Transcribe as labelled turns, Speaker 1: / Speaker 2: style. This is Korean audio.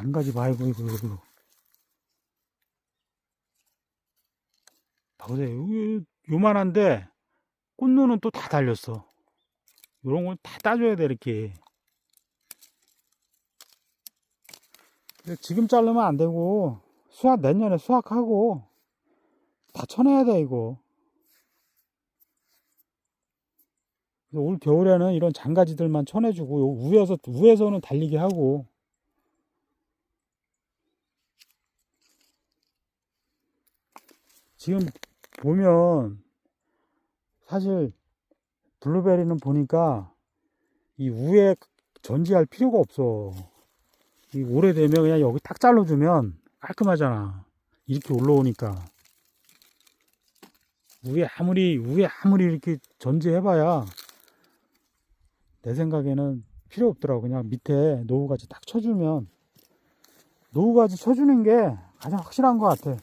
Speaker 1: 장가지 봐, 이거, 이거, 이거. 봐보세요. 요- 요만한데, 꽃눈은 또 다 달렸어. 요런 건 다 따줘야 돼, 이렇게. 지금 자르면 안 되고, 수확, 내년에 수확하고, 다 쳐내야 돼, 이거. 올 겨울에는 이런 장가지들만 쳐내주고, 요 위에서, 위에서는 달리게 하고, 지금 보면, 사실, 블루베리는 보니까, 이 위에 전지할 필요가 없어. 이 오래되면 그냥 여기 딱 잘라주면 깔끔하잖아. 이렇게 올라오니까. 위에 아무리, 위에 아무리 이렇게 전지해봐야 내 생각에는 필요 없더라고. 그냥 밑에 노후가지 딱 쳐주면 노후가지 쳐주는 게 가장 확실한 것 같아.